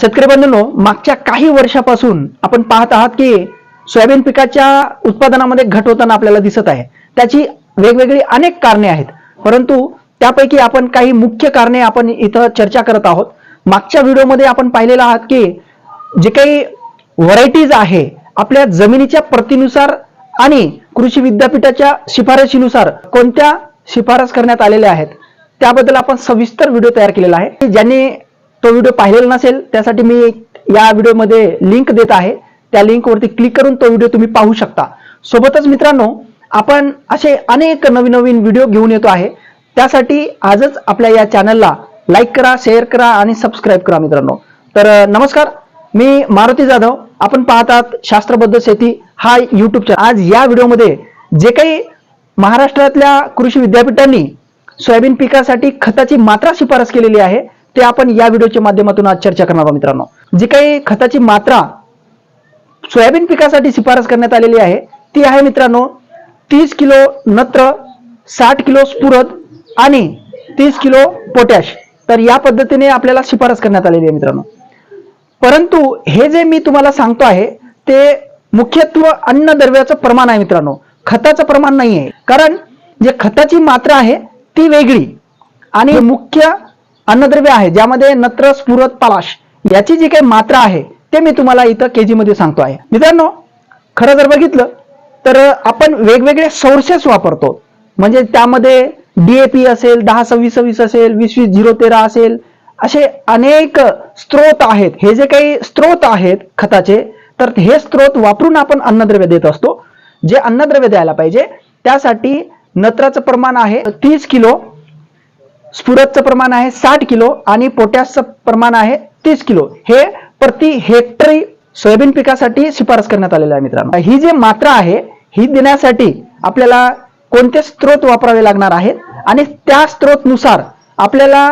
शेतकरी बंधूंनो मागच्या काही वर्षापासून आपण पाहत आहात की सोयाबीन पिकाच्या उत्पादनामध्ये घट होताना आपल्याला दिसत आहे. त्याची वेगवेगळी अनेक कारणे आहेत. परंतु त्यापैकी आपण काही मुख्य कारणे आपण इथं चर्चा करत आहोत. मागच्या व्हिडिओमध्ये आपण पाहिलेलं आहात की जे काही व्हरायटीज आहे आपल्या जमिनीच्या प्रतीनुसार आणि कृषी विद्यापीठाच्या शिफारशीनुसार कोणत्या शिफारस करण्यात आलेल्या आहेत त्याबद्दल आपण सविस्तर व्हिडिओ तयार केलेला आहे. ज्यांनी तो व्हिडिओ पाहिलेला नसेल त्यासाठी मी या व्हिडिओमध्ये लिंक देत आहे. त्या लिंकवरती क्लिक करून तो व्हिडिओ तुम्ही पाहू शकता. सोबतच मित्रांनो आपण असे अनेक नवीन नवीन व्हिडिओ घेऊन येतो आहे. त्यासाठी आजच आपल्या या चॅनलला लाईक करा शेअर करा आणि सबस्क्राईब करा मित्रांनो. तर नमस्कार. मी मारुती जाधव. आपण पाहतात शास्त्रबद्ध शेती हा युट्यूब चॅनल आज या व्हिडिओमध्ये जे काही महाराष्ट्रातल्या कृषी विद्यापीठांनी सोयाबीन पिकासाठी खताची मात्रा शिफारस केलेली आहे ते आपण या व्हिडिओच्या माध्यमातून आज चर्चा करणार आहोत मित्रांनो. जी काही खताची मात्रा सोयाबीन पिकासाठी शिफारस करण्यात आलेली आहे ती आहे मित्रांनो तीस किलो नत्र साठ किलो स्फुरद आणि तीस किलो पोटॅश. तर या पद्धतीने आपल्याला शिफारस करण्यात आलेली आहे मित्रांनो. परंतु हे जे मी तुम्हाला सांगतो आहे ते मुख्यत्व अन्नद्रव्याचं प्रमाण आहे मित्रांनो. खताचं प्रमाण नाही आहे कारण जे खताची मात्रा आहे ती वेगळी. आणि मुख्य अन्नद्रव्य आहे ज्यामध्ये नत्र स्फुरत पलाश याची जी काही मात्रा आहे ते मी तुम्हाला इथं केजी मध्ये सांगतो आहे. मित्रांनो खरं जर बघितलं तर आपण वेगवेगळे सोर्सेस वापरतो. म्हणजे त्यामध्ये डीएपी असेल दहा सव्वीस सव्वीस असेल वीस वीस झिरो तेरा असेल असे अनेक स्त्रोत आहेत. हे जे काही स्त्रोत आहेत खताचे तर हे स्त्रोत वापरून आपण अन्नद्रव्य देत असतो. जे अन्नद्रव्य द्यायला पाहिजे त्यासाठी नत्राचं प्रमाण आहे तीस किलो स्फुरतचं प्रमाण आहे साठ किलो आणि पोटॅशचं प्रमाण आहे तीस किलो. हे प्रति हेक्टरी सोयाबीन पिकासाठी शिफारस करण्यात आलेलं आहे मित्रांनो. ही जी मात्रा आहे ही देण्यासाठी आपल्याला कोणते स्त्रोत वापरावे लागणार आहेत आणि त्या स्त्रोतनुसार आपल्याला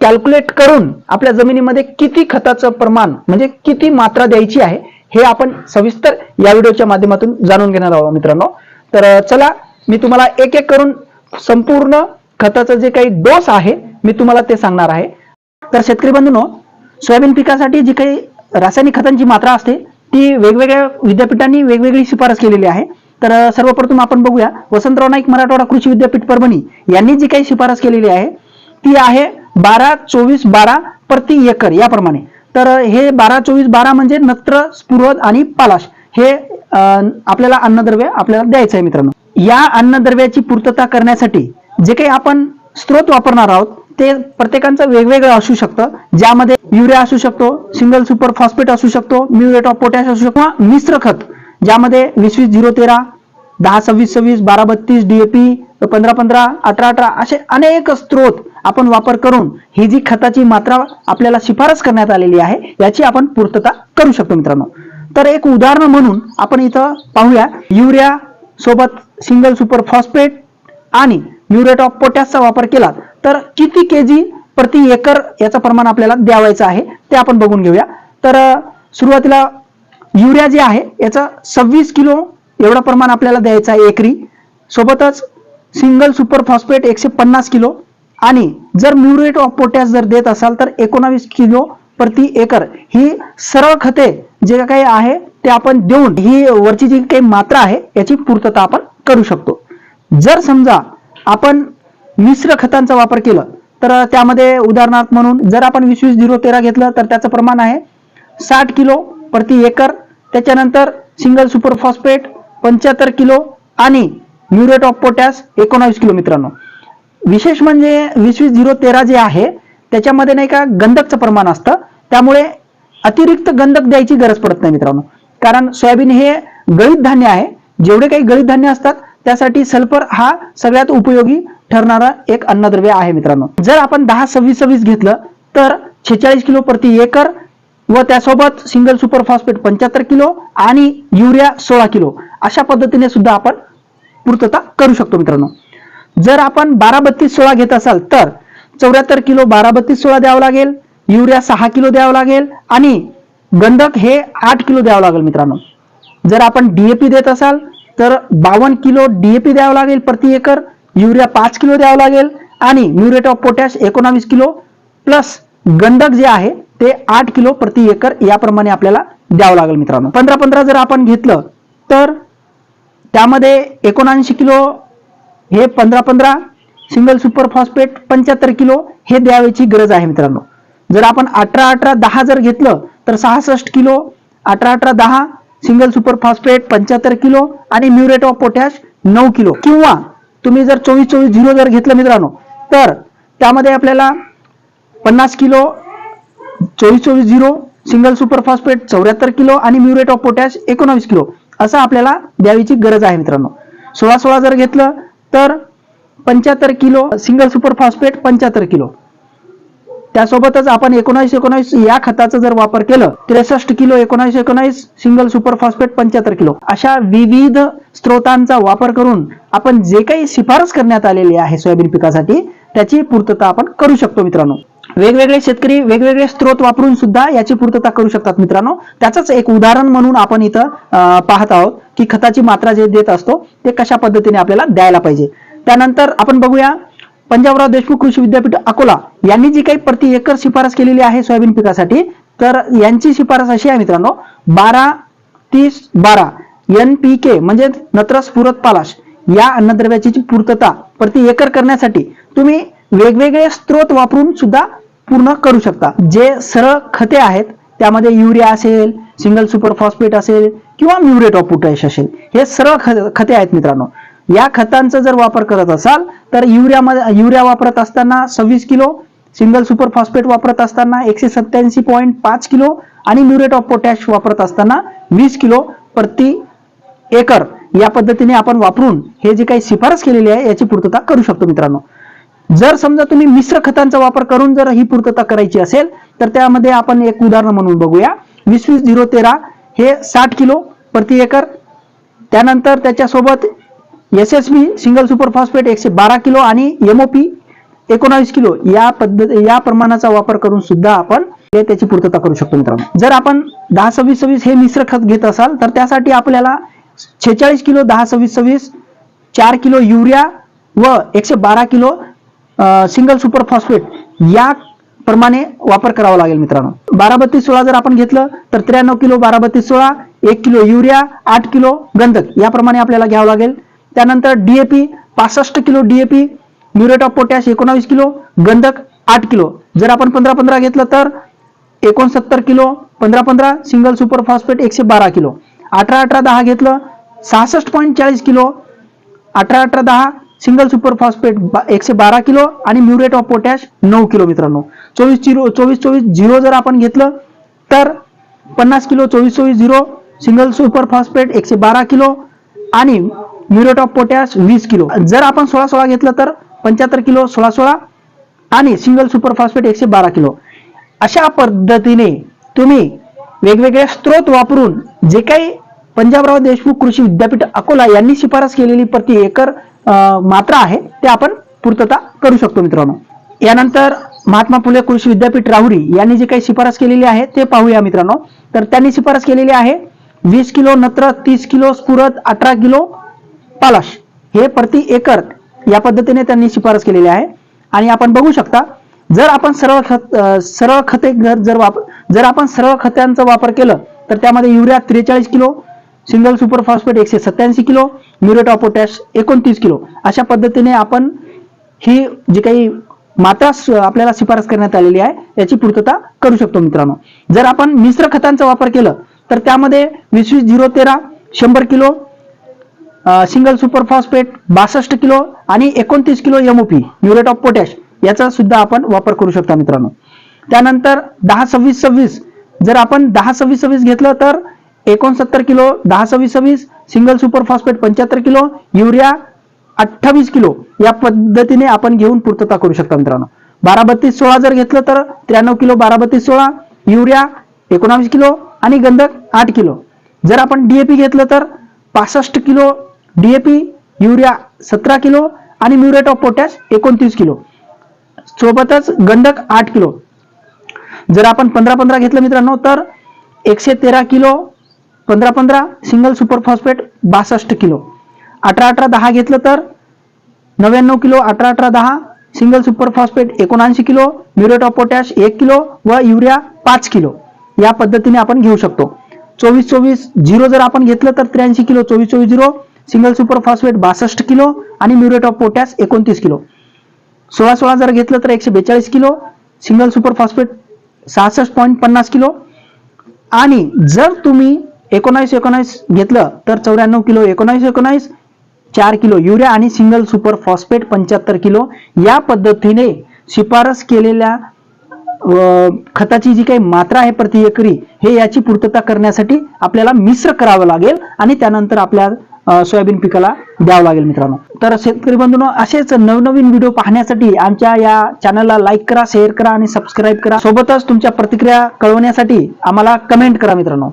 कॅल्क्युलेट करून आपल्या जमिनीमध्ये किती खताचं प्रमाण म्हणजे किती मात्रा द्यायची आहे हे आपण सविस्तर या व्हिडिओच्या माध्यमातून जाणून घेणार आहोत मित्रांनो. तर चला मी तुम्हाला एक एक करून संपूर्ण खताचं जे काही डोस आहे मी तुम्हाला ते सांगणार आहे. तर शेतकरी बंधूनो सोयाबीन पिकासाठी जी काही रासायनिक खतांची मात्रा असते ती वेगवेगळ्या विद्यापीठांनी वेगवेगळी शिफारस केलेली आहे. तर सर्वप्रथम आपण बघूया वसंतराव नाईक मराठवाडा कृषी विद्यापीठ परभणी यांनी जी काही शिफारस केलेली आहे ती आहे बारा चोवीस बारा प्रति एकर याप्रमाणे. तर हे बारा चोवीस बारा म्हणजे नत्र स्फुरद आणि पालाश हे आपल्याला अन्नद्रव्य आपल्याला द्यायचं आहे मित्रांनो. या अन्नद्रव्याची पूर्तता करण्यासाठी जे काही आपण स्त्रोत वापरणार आहोत ते प्रत्येकांचं वेगवेगळं असू शकतं. ज्यामध्ये युरिया असू शकतो सिंगल सुपर फॉस्फेट असू शकतो म्युरेट ऑफ पोटॅश असू शकतो किंवा मिश्र खत ज्यामध्ये वीस वीस झिरो तेरा दहा सव्वीस सव्वीस बारा बत्तीस डीएपी पंधरा पंधरा अठरा अठरा असे अनेक स्त्रोत आपण वापर करून ही जी खताची मात्रा आपल्याला शिफारस करण्यात आलेली आहे याची आपण पूर्तता करू शकतो मित्रांनो. तर एक उदाहरण म्हणून आपण इथं पाहूया. युरिया सोबत सिंगल सुपर फॉस्फेट आणि म्युरेट ऑफ पोटॅशचा वापर केला तर किती केजी प्रति एकर याचं प्रमाण आपल्याला द्यावायचं आहे ते आपण बघून घेऊया. तर सुरुवातीला युरिया जे आहे याचं सव्वीस किलो एवढं प्रमाण आपल्याला द्यायचं आहे एकरी. सोबतच सिंगल सुपर फॉस्फेट एकशे पन्नास किलो. आणि जर म्युरेट ऑफ पोटॅश जर देत असाल तर एकोणावीस किलो प्रति एकर. ही सरळ खते जे काही आहे ते आपण देऊन ही वरची जी काही मात्रा आहे याची पूर्तता आपण करू शकतो. जर समजा आपण मिश्र खतांचा वापर केला तर त्यामध्ये उदाहरणार्थ म्हणून जर आपण वीस वीस झिरो तेरा घेतलं तर त्याचं प्रमाण आहे साठ किलो प्रति एकर. त्याच्यानंतर सिंगल सुपर फॉस्फेट पंच्याहत्तर किलो आणि म्युरेट ऑफ पोटॅश एकोणावीस किलो मित्रांनो. विशेष म्हणजे वीस वीस झिरो तेरा जे आहे त्याच्यामध्ये नाही का गंधकचं प्रमाण असतं. त्यामुळे अतिरिक्त गंधक द्यायची गरज पडत नाही मित्रांनो. कारण सोयाबीन हे गळीत धान्य आहे. जेवढे काही गळीत धान्य असतात त्यासाठी सल्फर हा सगळ्यात उपयोगी ठरणारा एक अन्नद्रव्य आहे मित्रांनो. जर आपण दहा सव्वीस सव्वीस घेतलं तर छेचाळीस किलो प्रति एकर व त्यासोबत सिंगल सुपर फॉस्फेट पंच्याहत्तर किलो आणि युरिया सोळा किलो अशा पद्धतीने सुद्धा आपण पूर्तता करू शकतो मित्रांनो. जर आपण बारा बत्तीस सोळा घेत असाल तर चौऱ्याहत्तर किलो बारा बत्तीस सोळा द्यावं लागेल युरिया सहा किलो द्यावं लागेल आणि गंधक हे आठ किलो द्यावं लागेल मित्रांनो. जर आपण डीएपी देत असाल तर बावन्न किलो डीएपी द्यावं लागेल प्रति एकर युरिया पाच किलो द्यावं लागेल आणि म्युरेट ऑफ पोटॅश एकोणावीस किलो प्लस गंधक जे आहे ते आठ किलो प्रति एकर याप्रमाणे आपल्याला द्यावं लागेल मित्रांनो. पंधरा पंधरा जर आपण घेतलं तर त्यामध्ये एकोणऐंशी किलो हे पंधरा पंधरा सिंगल सुपर फॉस्फेट पंच्याहत्तर किलो हे द्यावयाची गरज आहे मित्रांनो. जर आपण अठरा अठरा दहा जर घेतलं तर सहासष्ट किलो अठरा अठरा दहा सिंगल सुपर फॉस्फेट पंच्याहत्तर किलो आणि म्युरेट ऑफ पोटॅश नऊ किलो. किंवा तुम्ही जर चोवीस चोवीस झिरो जर घेतलं मित्रांनो तर त्यामध्ये आपल्याला पन्नास किलो चोवीस चोवीस झिरो सिंगल सुपर फॉस्फेट चौऱ्याहत्तर किलो आणि म्युरेट ऑफ पोटॅश एकोणावीस किलो. असं आपल्याला द्यावीची गरज आहे मित्रांनो. सोळा सोळा जर घेतलं तर पंच्याहत्तर किलो सिंगल सुपर फॉस्फेट पंच्याहत्तर किलो. त्यासोबतच आपण एकोणावीस एकोणावीस या खताचा जर वापर केलं त्रेसष्ट किलो एकोणावीस एकोणावीस सिंगल सुपर फॉस्फेट पंच्याहत्तर किलो अशा विविध स्त्रोतांचा वापर करून आपण जे काही शिफारस करण्यात आलेली आहे सोयाबीन पिकासाठी त्याची पूर्तता आपण करू शकतो मित्रांनो. वेगवेगळे शेतकरी वेगवेगळे स्त्रोत वापरून सुद्धा याची पूर्तता करू शकतात मित्रांनो. त्याचंच एक उदाहरण म्हणून आपण इथं पाहत आहोत की खताची मात्रा जे देत असतो ते कशा पद्धतीने आपल्याला द्यायला पाहिजे. त्यानंतर आपण बघूया पंजाबराव देशमुख कृषी विद्यापीठ अकोला यांनी जी काही प्रति एकर शिफारस केलेली आहे सोयाबीन पिकासाठी तर यांची शिफारस अशी आहे मित्रांनो बारा तीस बारा एन पी के म्हणजे नत्रस पुरत पालाश या अन्नद्रव्याची पूर्तता प्रति एकर करण्यासाठी तुम्ही वेगवेगळे स्त्रोत वापरून सुद्धा पूर्ण करू शकता. जे सरळ खते आहेत त्यामध्ये युरिया असेल सिंगल सुपर फॉस्फेट असेल किंवा म्युरेट ऑफ पोटॅश असेल हे सरळ खते आहेत मित्रांनो. या खतांचा जर वापर करत असाल तर युरियामध्ये युरिया वापरत असताना सव्वीस किलो सिंगल सुपर फॉस्फेट वापरत असताना एकशे सत्याऐंशी पॉईंट पाच किलो आणि म्युरेट ऑफ पोटॅश वापरत असताना वीस किलो प्रति एकर या पद्धतीने आपण वापरून हे जे काही शिफारस केलेली आहे याची पूर्तता करू शकतो मित्रांनो. जर समजा तुम्ही मिश्र खतांचा वापर करून जर ही पूर्तता करायची असेल तर त्यामध्ये आपण एक उदाहरण म्हणून बघूया. वीस वीस झिरो तेरा हे साठ किलो प्रति एकर त्यानंतर त्याच्यासोबत S S B single super phosphate एकशे बारा किलो आणि एमओपी एकोणावीस किलो या पद्धत या प्रमाणाचा वापर करून सुद्धा आपण त्याची पूर्तता करू शकतो मित्रांनो. जर आपण दहा सव्वीस सव्वीस हे मिश्र खत घेत असाल तर त्यासाठी आपल्याला छेचाळीस किलो दहा सव्वीस सव्वीस चार किलो युरिया व एकशे बारा किलो सिंगल सुपर फॉस्फेट या प्रमाणे वापर करावा लागेल मित्रांनो. बारा बत्तीस सोळा जर आपण घेतलं तर त्र्याण्णव किलो बारा बत्तीस सोळा एक किलो युरिया आठ किलो गंधक याप्रमाणे आपल्याला घ्यावं लागेल. त्यानंतर डीएपी पासष्ट kilo DAP muriate of potash एकोणावीस किलो गंधक आठ किलो. जर आपण पंधरा पंधरा घेतलं तर एकोणसत्तर किलो पंधरा पंधरा सिंगल सुपर फॉस्फेट एकशे बारा किलो. अठरा अठरा दहा घेतलं सहासष्ट पॉईंट चाळीस किलो. अठरा अठरा दहा सिंगल सुपर फॉस्फेट एकशे बारा किलो आणि म्युरेट ऑफ पोटॅश नऊ किलो मित्रांनो. चोवीस झिरो चोवीस चोवीस झिरो जर आपण घेतलं तर पन्नास किलो चोवीस चोवीस झिरो सिंगल सुपर फॉस्फेट एकशे बारा किलो आणि म्युरेट ऑफ पोटॅश वीस किलो. जर आपण सोळा सोळा घेतलं तर पंच्याहत्तर किलो सोळा सोळा आणि सिंगल सुपर फॉस्फेट एकशे बारा किलो. अशा पद्धतीने तुम्ही वेगवेगळे स्त्रोत वापरून जे काही पंजाबराव देशमुख कृषी विद्यापीठ अकोला यांनी शिफारस केलेली प्रति एकर अं, मात्रा आहे ते आपण पूर्तता करू शकतो मित्रांनो. यानंतर महात्मा फुले कृषी विद्यापीठ राहुरी यांनी जे काही शिफारस केलेली आहे ते पाहूया मित्रांनो. तर त्यांनी शिफारस केलेली आहे वीस किलो नत्र तीस किलो स्फुरत अठरा किलो पालाश हे प्रति एकर या पद्धतीने त्यांनी शिफारस केलेली आहे. आणि आपण बघू शकता जर आपण सरळ खत सरळ खते जर जर वापर जर आपण सरळ खत्यांचा वापर केलं तर त्यामध्ये युरिया त्रेचाळीस किलो सिंगल सुपर फॉस्फेट एकशे सत्याऐंशी किलो म्युरेट ऑफ पोटॅश एकोणतीस किलो. अशा पद्धतीने आपण ही जी काही मात्रा आपल्याला शिफारस करण्यात आलेली आहे याची पूर्तता करू शकतो मित्रांनो. जर आपण मिश्र खतांचा वापर केलं तर त्यामध्ये वीस वीस झिरो तेरा शंभर किलो सिंगल सुपर फॉस्फेट बासष्ट किलो आणि एकोणतीस kilo MOP muriate of potash याचा सुद्धा आपण वापर करू शकता मित्रांनो. त्यानंतर दहा सव्वीस सव्वीस जर आपण दहा सव्वीस सव्वीस घेतलं तर एकोणसत्तर किलो दहा सव्वीस सव्वीस सिंगल सुपर फॉस्फेट पंच्याहत्तर किलो युरिया अठ्ठावीस किलो या पद्धतीने आपण घेऊन पूर्तता करू शकता मित्रांनो. बारा बत्तीस सोळा जर घेतलं तर त्र्याण्णव किलो बारा बत्तीस सोळा युरिया एकोणावीस किलो आणि गंधक आठ किलो. जर आपण डीएपी घेतलं तर पासष्ट किलो डीएपी युरिया सतरा किलो आणि म्युरेट ऑफ पोटॅश एकोणतीस किलो. सोबतच गंधक आठ किलो. जर आपण पंधरा पंधरा घेतलं मित्रांनो तर एकशे तेरा किलो पंधरा पंधरा सिंगल सुपर फॉस्फेट बासष्ट किलो. अठरा अठरा दहा घेतलं तर नव्याण्णव किलो अठरा अठरा दहा सिंगल सुपर फॉस्फेट एकोणऐंशी किलो म्युरेट ऑफ पोटॅश एक किलो व युरिया पाच किलो. या पद्धतीने आपण घेऊ शकतो. चोवीस चोवीस झिरो जर आपण घेतलं तर त्र्याऐंशी किलो चोवीस चोवीस झिरो सिंगल सुपर फॉस्फेट बासष्ट किलो आणि म्युरेट ऑफ पोटॅश एकोणतीस किलो. सोळा सोळा जर घेतलं तर एकशे बेचाळीस किलो. सिंगल सुपर फॉस्फेट सहासष्ट पॉईंट पन्नास किलो. आणि जर तुम्ही एकोणावीस एकोणावीस घेतलं तर चौऱ्याण्णव किलो एकोणावीस एकोणावीस चार किलो. युरिया आणि सिंगल सुपर फॉस्फेट पंच्याहत्तर किलो. या पद्धतीने शिफारस केलेल्या खताची जी काही मात्रा आहे प्रति एकरी हे याची पूर्तता करण्यासाठी आपल्याला मिश्र करावं लागेल आणि त्यानंतर आपल्या सोयाबीन पिकाला द्यावं लागेल मित्रांनो. तर शेतकरी बंधूंनो असेच नवनवीन व्हिडिओ पाहण्यासाठी आमच्या या चॅनलला लाईक करा शेअर करा आणि सबस्क्राईब करा. सोबतच तुमच्या प्रतिक्रिया कळवण्यासाठी आम्हाला कमेंट करा मित्रांनो.